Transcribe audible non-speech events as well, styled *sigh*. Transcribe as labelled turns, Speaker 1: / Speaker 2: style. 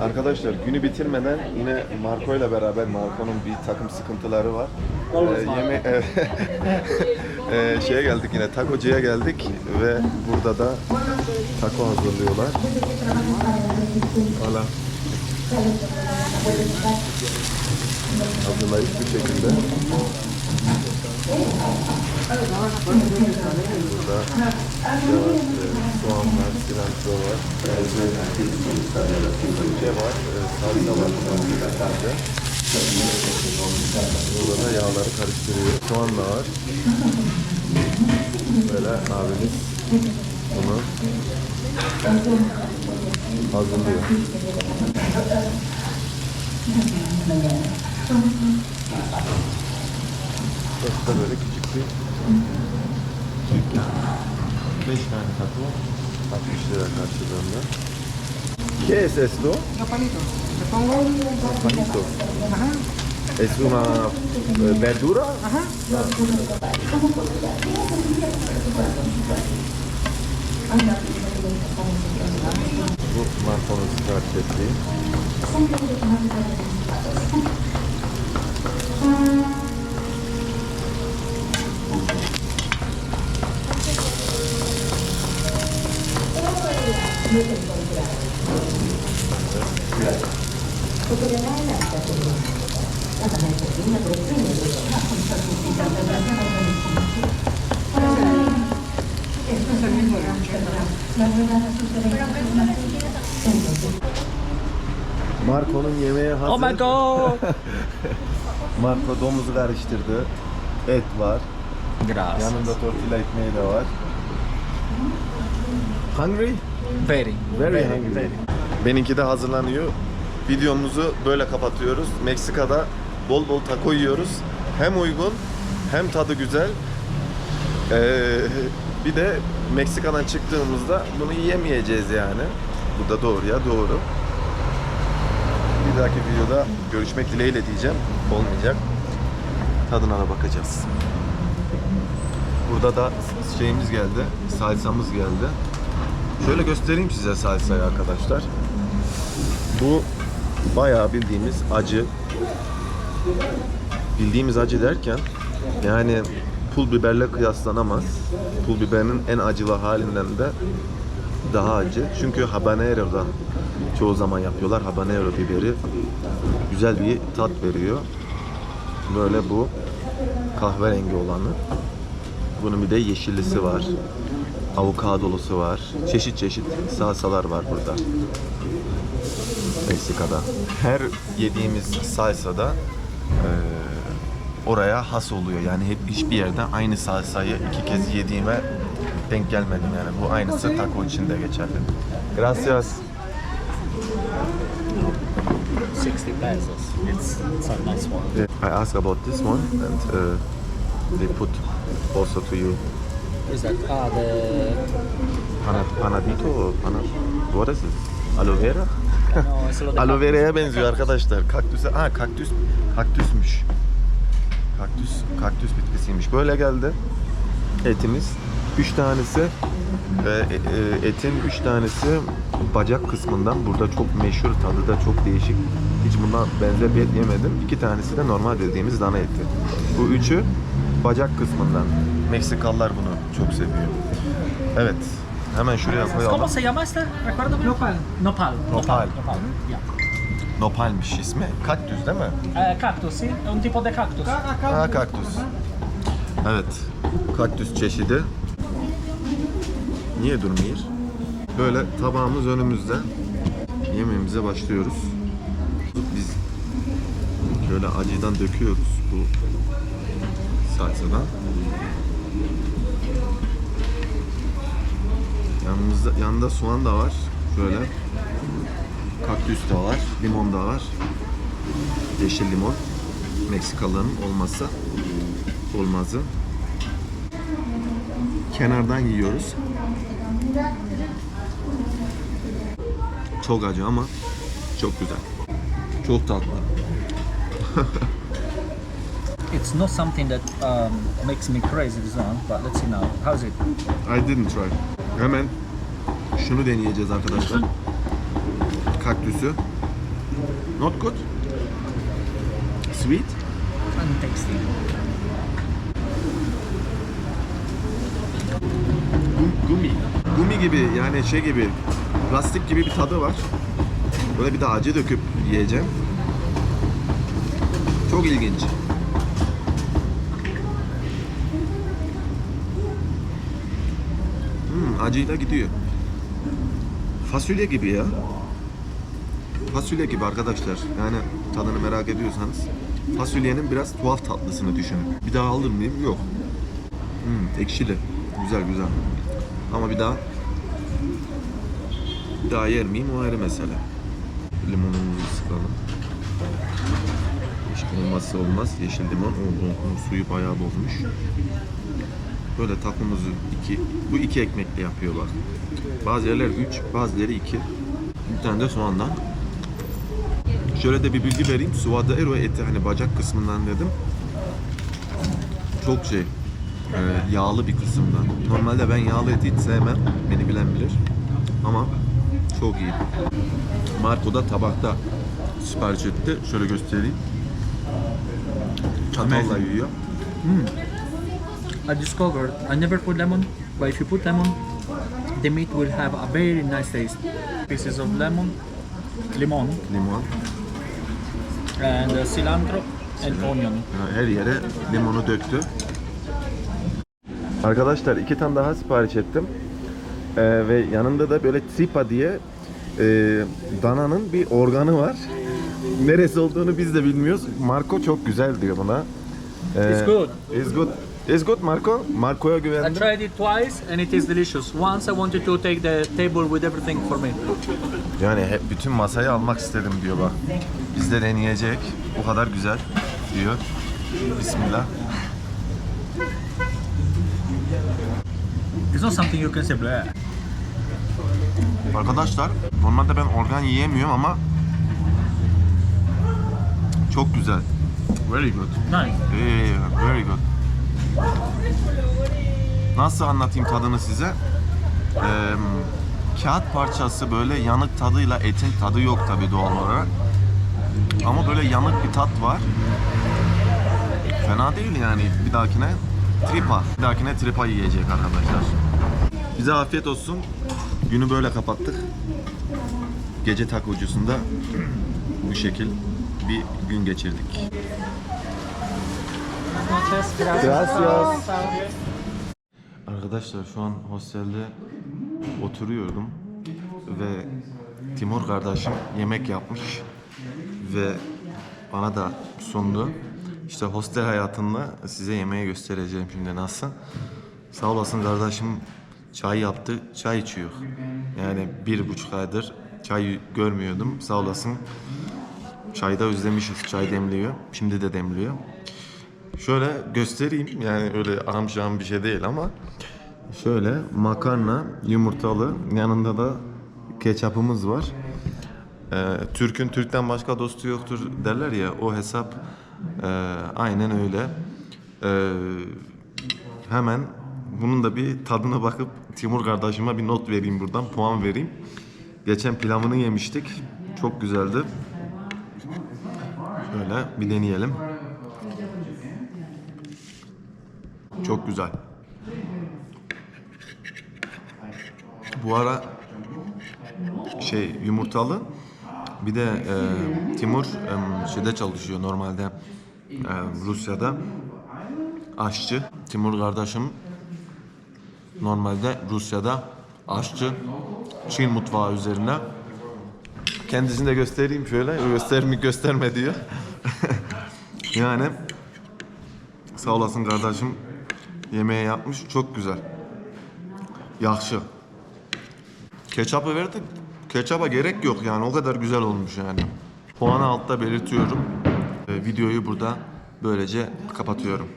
Speaker 1: Arkadaşlar günü bitirmeden yine Marco ile beraber Marco'nun bir takım sıkıntıları var. Ee, yeme *laughs* Ee, şeye geldik yine takocuya geldik ve burada da taco hazırlıyorlar. Valla. Hazırlayıp bu şekilde. Burada ne var? Ee, soğan var. Ee, şey e, salça var. Burada da yağları karıştırıyor. Soğan da var. Böyle abimiz bunu hazırlıyor. Burası da böyle küçük bir 됐다. 3시간 가도 아프시다 가시던가. ¿Qué es esto?
Speaker 2: Los palitos. Le pongo un
Speaker 1: palito.
Speaker 2: Ajá.
Speaker 1: ¿Es una eh, verdura?
Speaker 2: Ajá.
Speaker 1: Bu
Speaker 2: markanın stratejisi.
Speaker 1: Marco'nun yemeği hazır.
Speaker 3: Oh my god! *laughs*
Speaker 1: Marco domuzu karıştırdı. Et var.
Speaker 3: Gracias.
Speaker 1: Yanında tortilla ekmeği de var. Hungry?
Speaker 3: Very.
Speaker 1: Very hungry. Benimki de hazırlanıyor. Videomuzu böyle kapatıyoruz. Meksika'da bol bol taco yiyoruz. Hem uygun hem tadı güzel. Ee, bir de Meksika'dan çıktığımızda bunu yiyemeyeceğiz yani. Bu da doğru ya doğru. Bir dahaki videoda görüşmek dileğiyle diyeceğim. Olmayacak. Tadına da bakacağız. Burada da şeyimiz geldi. Salsamız geldi. Şöyle göstereyim size salsayı arkadaşlar. Bu bayağı bildiğimiz acı. Bildiğimiz acı derken yani pul biberle kıyaslanamaz. Pul biberinin en acılı halinden de daha acı. Çünkü habanero'da çoğu zaman yapıyorlar. Habanero biberi güzel bir tat veriyor. Böyle bu kahverengi olanı. Bunun bir de yeşillisi var. Avokadolusu var. Çeşit çeşit salsalar var burada. Meksika'da. Her yediğimiz salsada eee, oraya has oluyor. Yani hep hiçbir yerde aynı salsayı iki kez yediğime denk gelmedim yani. Bu aynısı taco için de geçerli. Gracias.
Speaker 3: 60 pesos. It's, it's a nice one.
Speaker 1: I asked about this one and uh, they put also to you
Speaker 3: is that? Ah, the...
Speaker 1: pana, panadito pana, what is it? Aloe vera?
Speaker 3: No, it's a lot of
Speaker 1: Aloe vera'ya benziyor arkadaşlar. Kaktüse, ha kaktüs, kaktüsmüş. Kaktüs, kaktüs bitkisiymiş. Böyle geldi etimiz. Üç tanesi ve e, etin üç tanesi bacak kısmından. Burada çok meşhur, tadı da çok değişik. Hiç bundan benzer bir et yemedim. İki tanesi de normal dediğimiz dana eti. Bu üçü bacak kısmından. Meksikalılar bunu çok seviyor. Evet. Hemen şuraya koyalım.
Speaker 3: ¿Cómo se llama esta? Recuérdame.
Speaker 2: Nopal.
Speaker 3: Nopal.
Speaker 1: Nopal.
Speaker 3: Nopal. Yeah.
Speaker 1: Nopalmiş ismi. Kaktüs değil mi?
Speaker 3: Eh, cactus, sí. Un tipo de cactus.
Speaker 1: Ha kaktüs. Evet. Kaktüs çeşidi. Niye durmuyor? Böyle tabağımız önümüzde. Yemeğimize başlıyoruz. Biz şöyle acıdan döküyoruz bu salsadan. Yanımızda, yanında soğan da var. Şöyle. Kaktüs de var. Limon da var. Yeşil limon. Meksikalıların olmazsa olmazı. Kenardan yiyoruz. Çok acı ama çok güzel. Çok tatlı. *laughs*
Speaker 3: It's not something that um, makes me crazy, this one, but let's see now. How's it?
Speaker 1: I didn't try. Hemen şunu deneyeceğiz arkadaşlar. Kaktüsü. Not good? Sweet? Gum- Gumi. Gumi gibi yani şey gibi lastik gibi bir tadı var. Böyle bir de acı döküp yiyeceğim. Çok ilginç. Acıyla gidiyor. Fasulye gibi ya. Fasulye gibi arkadaşlar. Yani tadını merak ediyorsanız fasulyenin biraz tuhaf tatlısını düşünün. Bir daha alır mıyım? Yok. Hmm, ekşili. Güzel güzel. Ama bir daha bir daha yer miyim o ayrı mesele. Limonumuzu sıkalım. Hiç olmazsa olmaz yeşil limon. O, o, o suyu bayağı bozmuş. Böyle tatlımızı iki, bu iki ekmekle yapıyor bak. Bazı yerler üç, bazıları iki. Bir tane de soğandan. Şöyle de bir bilgi vereyim. Suadero eti hani bacak kısmından dedim. Çok şey, e, yağlı bir kısımdan. Normalde ben yağlı eti hiç sevmem. Beni bilen bilir. Ama çok iyi. Marco da tabakta sipariş etti. Şöyle göstereyim. Çatalla yiyor.
Speaker 3: I discovered I never put lemon, but if you put lemon, the meat will have a very nice taste. Pieces of lemon, limon,
Speaker 1: Limon.
Speaker 3: and uh, cilantro and onion.
Speaker 1: Her yere limonu döktü. Arkadaşlar iki tane daha sipariş ettim. Ee, ve yanında da böyle tripa diye e, dananın bir organı var. Neresi olduğunu biz de bilmiyoruz. Marco çok güzel diyor buna. Ee,
Speaker 3: It's good.
Speaker 1: It's good. It's good Marco. Marco'ya
Speaker 3: I
Speaker 1: güvendim.
Speaker 3: tried it twice and it is delicious. Once I wanted to take the table with everything for me.
Speaker 1: Yani hep bütün masayı almak istedim diyor bak. Biz de deneyecek. O kadar güzel diyor. Bismillah.
Speaker 3: It's not something you can say blah.
Speaker 1: Arkadaşlar normalde ben organ yiyemiyorum ama çok güzel. Very good.
Speaker 3: Nice.
Speaker 1: Yeah, very good. Nasıl anlatayım tadını size? Ee, kağıt parçası böyle yanık tadıyla etin tadı yok tabi doğal olarak. Ama böyle yanık bir tat var. Fena değil yani bir dahakine tripa. Bir dahakine tripa yiyecek arkadaşlar. Bize afiyet olsun. Günü böyle kapattık. Gece takocu'sunda bu şekil bir gün geçirdik. Gracias. Arkadaşlar şu an hostelde oturuyordum ve Timur kardeşim yemek yapmış ve bana da sundu. İşte hostel hayatında size yemeği göstereceğim şimdi nasıl. Sağ olasın kardeşim çay yaptı, çay içiyor. Yani bir buçuk aydır çay görmüyordum. Sağ olasın. Çayda özlemişiz. Çay demliyor. Şimdi de demliyor. Şöyle göstereyim. Yani öyle amşam bir şey değil ama şöyle makarna, yumurtalı. Yanında da ketçapımız var. Ee, Türk'ün Türk'ten başka dostu yoktur derler ya o hesap e, aynen öyle. Ee, hemen bunun da bir tadına bakıp Timur kardeşime bir not vereyim buradan puan vereyim. Geçen pilavını yemiştik. Çok güzeldi. Şöyle bir deneyelim. Çok güzel. Bu ara şey yumurtalı. Bir de e, Timur e, şeyde çalışıyor normalde e, Rusya'da aşçı. Timur kardeşim normalde Rusya'da aşçı. Çin mutfağı üzerine. Kendisini de göstereyim şöyle. Göster mi gösterme diyor. *laughs* yani sağ olasın kardeşim. Yemeği yapmış. Çok güzel. Yakşı. Ketçapı verdik. Ketçapa gerek yok yani. O kadar güzel olmuş yani. Puanı altta belirtiyorum. Ee, videoyu burada böylece kapatıyorum.